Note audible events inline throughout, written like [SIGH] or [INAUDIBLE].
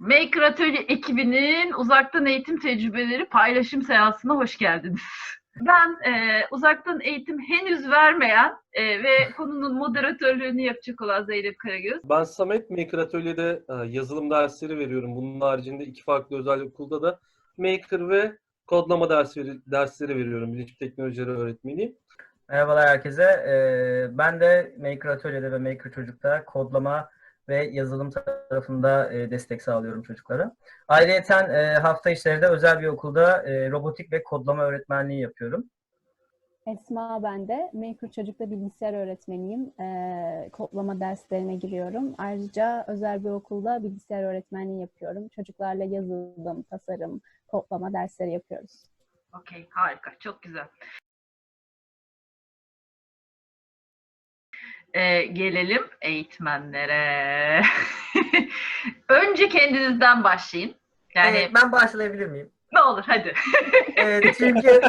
Maker Atölye ekibinin uzaktan eğitim tecrübeleri paylaşım seansına hoş geldiniz. Ben e, uzaktan eğitim henüz vermeyen e, ve konunun moderatörlüğünü yapacak olan Zeynep Karagöz. Ben Samet Maker Atölye'de e, yazılım dersleri veriyorum. Bunun haricinde iki farklı özel okulda da Maker ve kodlama dersi, dersleri veriyorum. Bilişim teknolojileri öğretmeniyim. Merhabalar herkese. Ee, ben de Maker Atölye'de ve Maker Çocuk'ta kodlama ve yazılım tarafında e, destek sağlıyorum çocuklara. Ayrıca e, hafta içleri de özel bir okulda e, robotik ve kodlama öğretmenliği yapıyorum. Esma ben de. Maker Çocuk'ta bilgisayar öğretmeniyim. Kodlama derslerine giriyorum. Ayrıca özel bir okulda bilgisayar öğretmenliği yapıyorum. Çocuklarla yazılım, tasarım, kodlama dersleri yapıyoruz. Okey, harika, çok güzel. Ee, gelelim eğitmenlere. [LAUGHS] Önce kendinizden başlayın. Yani Evet, ben başlayabilir miyim? ne olur hadi. Evet, çünkü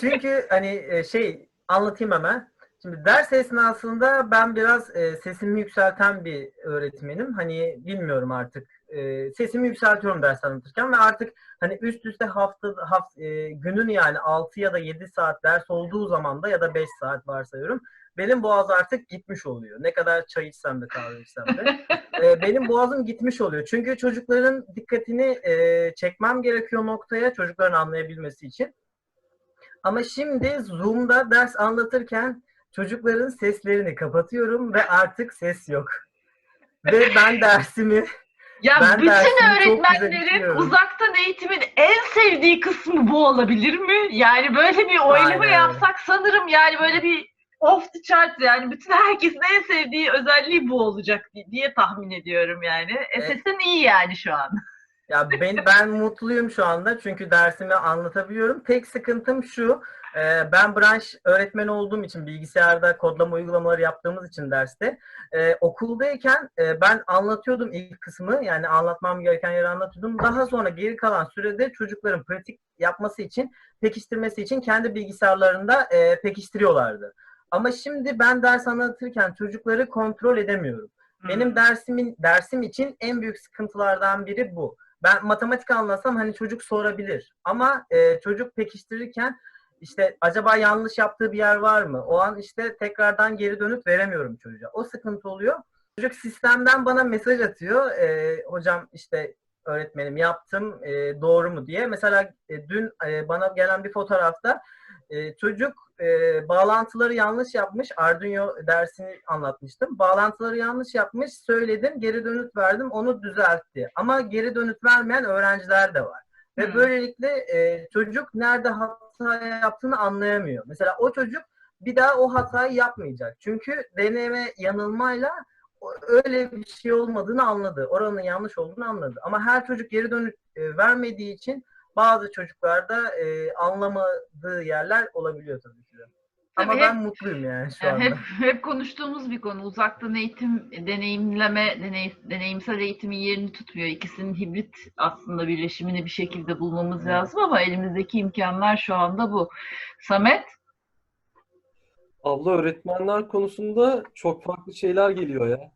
çünkü hani e, şey anlatayım hemen. Şimdi ders esnasında ben biraz e, sesimi yükselten bir öğretmenim. Hani bilmiyorum artık. E, sesimi yükseltiyorum ders anlatırken ve artık hani üst üste hafta haft, e, günün yani 6 ya da 7 saat ders olduğu zaman da ya da 5 saat varsayıyorum. Benim boğaz artık gitmiş oluyor. Ne kadar çay içsem de kahve içsem de. [LAUGHS] E, benim boğazım gitmiş oluyor. Çünkü çocukların dikkatini e, çekmem gerekiyor noktaya çocukların anlayabilmesi için. Ama şimdi Zoom'da ders anlatırken çocukların seslerini kapatıyorum ve artık ses yok. Ve ben dersimi [LAUGHS] Ya Ben bütün öğretmenlerin uzaktan eğitimin en sevdiği kısmı bu olabilir mi? Yani böyle bir oylama Aynen yapsak sanırım yani böyle bir off the chart yani bütün herkesin en sevdiği özelliği bu olacak di- diye tahmin ediyorum yani. E, Evet. iyi yani şu an. ya ben [LAUGHS] ben mutluyum şu anda çünkü dersimi anlatabiliyorum. Tek sıkıntım şu. e, Ben branş öğretmeni olduğum için bilgisayarda kodlama uygulamaları yaptığımız için derste e, okuldayken e, ben anlatıyordum ilk kısmı yani anlatmam gereken yeri anlatıyordum. Daha sonra geri kalan sürede çocukların pratik yapması için pekiştirmesi için kendi bilgisayarlarında e, pekiştiriyorlardı. Ama şimdi ben ders anlatırken çocukları kontrol edemiyorum. Benim dersimin dersim için en büyük sıkıntılardan biri bu. Ben matematik anlasam hani çocuk sorabilir. Ama e, çocuk pekiştirirken işte acaba yanlış yaptığı bir yer var mı? O an işte tekrardan geri dönüt veremiyorum çocuğa. O sıkıntı oluyor. Çocuk sistemden bana mesaj atıyor. E, hocam işte öğretmenim yaptım e, doğru mu diye. Mesela e, dün e, bana gelen bir fotoğrafta e, çocuk e, bağlantıları yanlış yapmış. Arduino dersini anlatmıştım. Bağlantıları yanlış yapmış. Söyledim, geri dönüt verdim. Onu düzeltti. Ama geri dönüt vermeyen öğrenciler de var. Ve Hmm. böylelikle e, çocuk nerede hata yaptığını anlayamıyor. Mesela o çocuk bir daha o hatayı yapmayacak. Çünkü deneme yanılmayla öyle bir şey olmadığını anladı. Oranın yanlış olduğunu anladı. Ama her çocuk geri dönüt e, vermediği için bazı çocuklarda e, anlamadığı yerler olabiliyor tabii ki de. Ama Tabii ben hep- mutluyum yani şu [LAUGHS] anda. hep hep konuştuğumuz bir konu. Uzaktan eğitim, deneyimleme, deney, deneyimsel eğitimin yerini tutmuyor. İkisinin hibrit aslında birleşimini bir şekilde bulmamız Evet. lazım ama elimizdeki imkanlar şu anda bu. Samet? Abla öğretmenler konusunda çok farklı şeyler geliyor ya.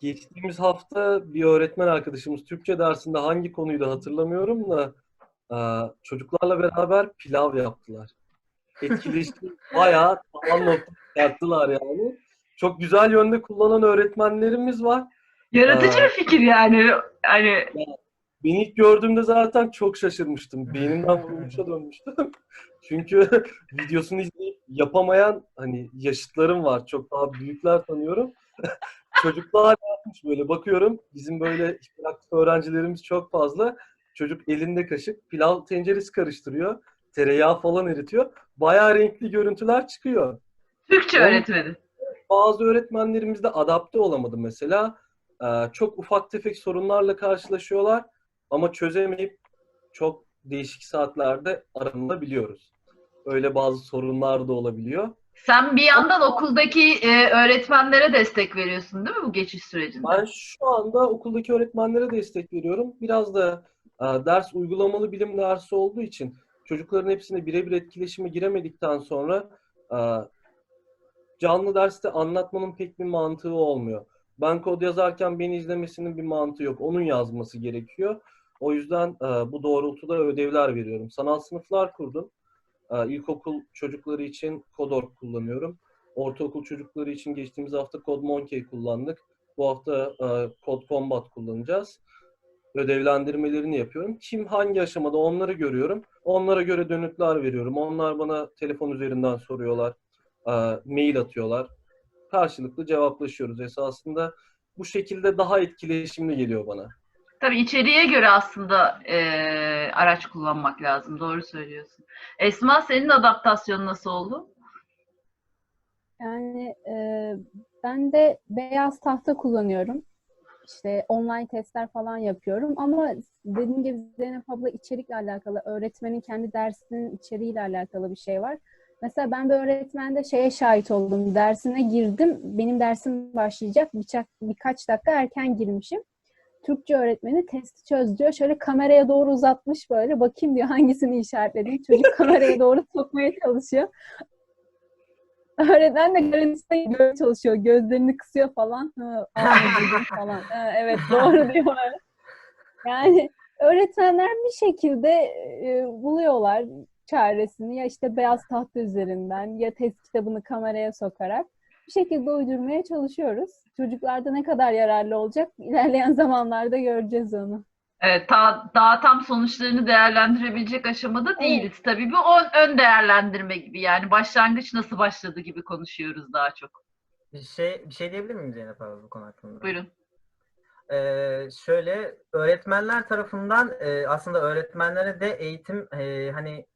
Geçtiğimiz hafta bir öğretmen arkadaşımız Türkçe dersinde hangi konuydu hatırlamıyorum da çocuklarla beraber pilav yaptılar. Etkileşim [LAUGHS] bayağı tavan çıkarttılar yani. Çok güzel yönde kullanan öğretmenlerimiz var. Yaratıcı Aa. bir fikir yani. Hani Ben ilk gördüğümde zaten çok şaşırmıştım. Beynimden vurmuşa dönmüştüm. [LAUGHS] Çünkü [LAUGHS] videosunu izleyip yapamayan hani yaşıtlarım var. Çok daha büyükler tanıyorum. Çocuklar yapmış böyle bakıyorum. Bizim böyle hiperaktif öğrencilerimiz çok fazla. Çocuk elinde kaşık pilav tenceresi karıştırıyor. Tereyağı falan eritiyor. Bayağı renkli görüntüler çıkıyor. Türkçe Onun- öğretmeni. Bazı öğretmenlerimiz de adapte olamadı mesela. Ee, çok ufak tefek sorunlarla karşılaşıyorlar ama çözemeyip çok değişik saatlerde aranılabiliyoruz. Öyle bazı sorunlar da olabiliyor. Sen bir yandan okuldaki e, öğretmenlere destek veriyorsun değil mi bu geçiş sürecinde? Ben şu anda okuldaki öğretmenlere destek veriyorum. Biraz da ders uygulamalı bilim dersi olduğu için çocukların hepsine birebir etkileşime giremedikten sonra e, canlı derste anlatmanın pek bir mantığı olmuyor. Ben kod yazarken beni izlemesinin bir mantığı yok. Onun yazması gerekiyor. O yüzden e, bu doğrultuda ödevler veriyorum. Sanal sınıflar kurdum. E, ilkokul çocukları için Kodorg kullanıyorum. Ortaokul çocukları için geçtiğimiz hafta CodeMonkey kullandık. Bu hafta Code Combat kullanacağız. Ödevlendirmelerini yapıyorum. Kim hangi aşamada onları görüyorum. Onlara göre dönütler veriyorum. Onlar bana telefon üzerinden soruyorlar. e, mail atıyorlar. Karşılıklı cevaplaşıyoruz. Esasında bu şekilde daha etkileşimli geliyor bana. Tabii içeriğe göre aslında e, araç kullanmak lazım. Doğru söylüyorsun. Esma senin adaptasyonun nasıl oldu? Yani e, ben de beyaz tahta kullanıyorum. İşte online testler falan yapıyorum ama dediğim gibi Zeynep abla içerikle alakalı, öğretmenin kendi dersinin içeriğiyle alakalı bir şey var. Mesela ben bir öğretmende şeye şahit oldum. Dersine girdim. Benim dersim başlayacak. Birkaç, birkaç dakika erken girmişim. Türkçe öğretmeni testi çöz diyor. Şöyle kameraya doğru uzatmış böyle. Bakayım diyor hangisini işaretledim. Çocuk kameraya doğru sokmaya çalışıyor. [LAUGHS] Öğretmen de görüntüsüne göre çalışıyor. Gözlerini kısıyor falan. [LAUGHS] Falan. Ha, evet doğru [LAUGHS] diyor. Yani öğretmenler bir şekilde e, buluyorlar çaresini. Ya işte beyaz tahta üzerinden ya test kitabını kameraya sokarak bir şekilde uydurmaya çalışıyoruz. Çocuklarda ne kadar yararlı olacak ilerleyen zamanlarda göreceğiz onu. Evet, ta- daha tam sonuçlarını değerlendirebilecek aşamada değiliz. Tabii bu ön, ön değerlendirme gibi yani başlangıç nasıl başladı gibi konuşuyoruz daha çok. Bir şey bir şey diyebilir miyim Zeynep abi bu konu hakkında? Buyurun. Ee, şöyle öğretmenler tarafından e, aslında öğretmenlere de eğitim e, hani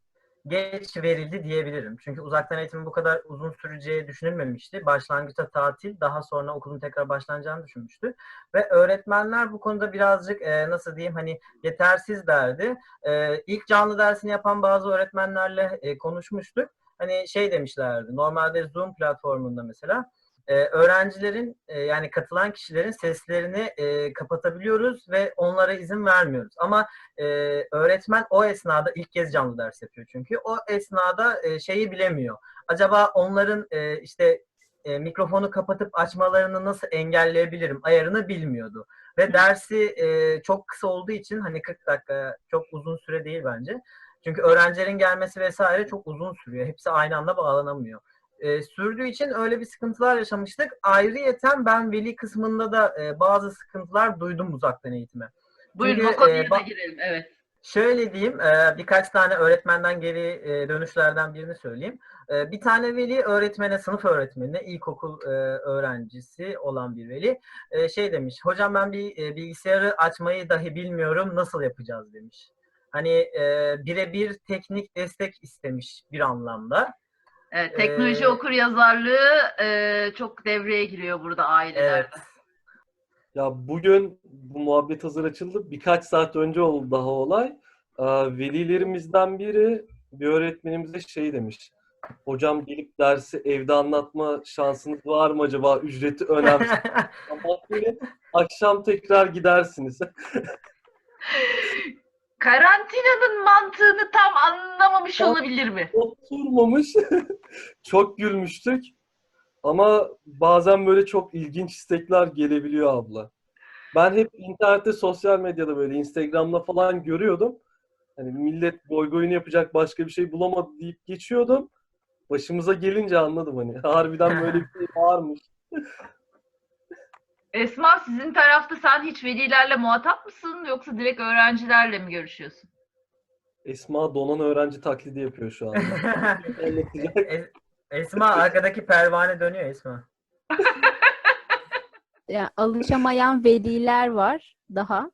geç verildi diyebilirim. Çünkü uzaktan eğitimin bu kadar uzun süreceği düşünülmemişti. Başlangıçta tatil, daha sonra okulun tekrar başlanacağını düşünmüştü. Ve öğretmenler bu konuda birazcık e, nasıl diyeyim hani yetersizlerdi. E, ilk canlı dersini yapan bazı öğretmenlerle e, konuşmuştuk. Hani şey demişlerdi. Normalde Zoom platformunda mesela e, öğrencilerin e, yani katılan kişilerin seslerini e, kapatabiliyoruz ve onlara izin vermiyoruz. Ama e, öğretmen o esnada ilk kez canlı ders yapıyor çünkü. O esnada e, şeyi bilemiyor. Acaba onların e, işte e, mikrofonu kapatıp açmalarını nasıl engelleyebilirim ayarını bilmiyordu. Ve dersi e, çok kısa olduğu için hani 40 dakika çok uzun süre değil bence. Çünkü öğrencilerin gelmesi vesaire çok uzun sürüyor. Hepsi aynı anda bağlanamıyor e, sürdüğü için öyle bir sıkıntılar yaşamıştık. Ayrıyeten ben veli kısmında da e, bazı sıkıntılar duydum uzaktan eğitime. Buyurun Çünkü, o konuya e, da girelim. Evet. Şöyle diyeyim, e, birkaç tane öğretmenden geri e, dönüşlerden birini söyleyeyim. E, bir tane veli öğretmene, sınıf öğretmenine, ilkokul e, öğrencisi olan bir veli e, şey demiş, hocam ben bir e, bilgisayarı açmayı dahi bilmiyorum, nasıl yapacağız demiş. Hani e, birebir teknik destek istemiş bir anlamda. Evet, teknoloji Ee, okur yazarlığı e, çok devreye giriyor burada ailelerde. Evet. Ya bugün bu muhabbet hazır açıldı. Birkaç saat önce oldu daha olay. Ee, Velilerimizden biri bir öğretmenimize şey demiş. Hocam gelip dersi evde anlatma şansınız var mı acaba? Ücreti önemli. [LAUGHS] Akşam tekrar gidersiniz. [LAUGHS] Karantinanın mantığını tam anlamamış Tam- olabilir mi? Oturmamış. [LAUGHS] Çok gülmüştük. Ama bazen böyle çok ilginç istekler gelebiliyor abla. Ben hep internette, sosyal medyada böyle Instagram'da falan görüyordum. Hani millet boy boyunu yapacak başka bir şey bulamadı deyip geçiyordum. Başımıza gelince anladım hani. [LAUGHS] Harbiden böyle bir şey varmış. Esma sizin tarafta sen hiç velilerle muhatap mısın yoksa direkt öğrencilerle mi görüşüyorsun? Esma donan öğrenci taklidi yapıyor şu anda. [LAUGHS] Es- Esma arkadaki pervane dönüyor Esma. [LAUGHS] Ya, alışamayan veliler var daha.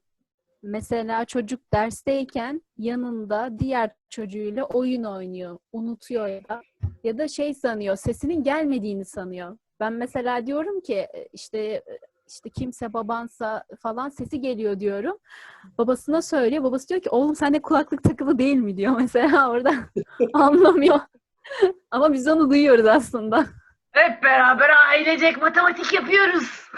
Mesela çocuk dersteyken yanında diğer çocuğuyla oyun oynuyor, unutuyor ya da ya da şey sanıyor, sesinin gelmediğini sanıyor. Ben mesela diyorum ki e, işte işte kimse babansa falan sesi geliyor diyorum. Babasına söylüyor. Babası diyor ki oğlum sende kulaklık takılı değil mi diyor mesela [LAUGHS] orada. Anlamıyor. [LAUGHS] Ama biz onu duyuyoruz aslında. Hep beraber ailecek matematik yapıyoruz.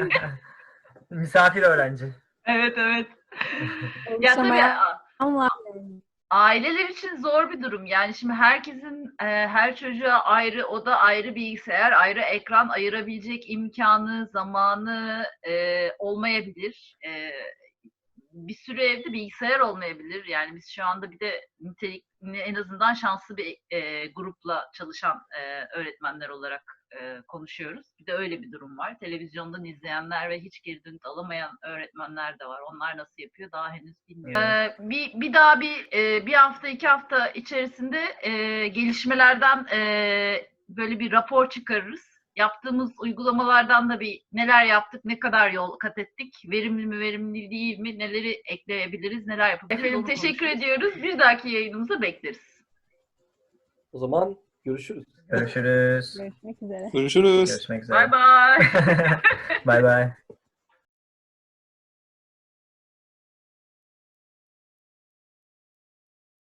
[LAUGHS] Misafir öğrenci. Evet evet. Ya tabii Alışamayan a- var. Aileler için zor bir durum. Yani şimdi herkesin e, her çocuğa ayrı oda, ayrı bilgisayar, ayrı ekran ayırabilecek imkanı, zamanı e, olmayabilir. E, bir sürü evde bilgisayar olmayabilir. Yani biz şu anda bir de nitelikli en azından şanslı bir e, grupla çalışan e, öğretmenler olarak e, konuşuyoruz. Bir de öyle bir durum var. Televizyondan izleyenler ve hiç geri dönüt alamayan öğretmenler de var. Onlar nasıl yapıyor daha henüz bilmiyorum. Ee, bir, bir daha bir e, bir hafta iki hafta içerisinde e, gelişmelerden e, böyle bir rapor çıkarırız. Yaptığımız uygulamalardan da bir neler yaptık, ne kadar yol kat ettik, verimli mi, verimli değil mi, neleri ekleyebiliriz, neler yapabiliriz. Efendim onu teşekkür konuşuruz. ediyoruz. Bir dahaki yayınımıza bekleriz. O zaman görüşürüz. Görüşürüz. Görüşmek üzere. Görüşürüz. Görüşmek üzere. Bay bay. [LAUGHS] Bay bay.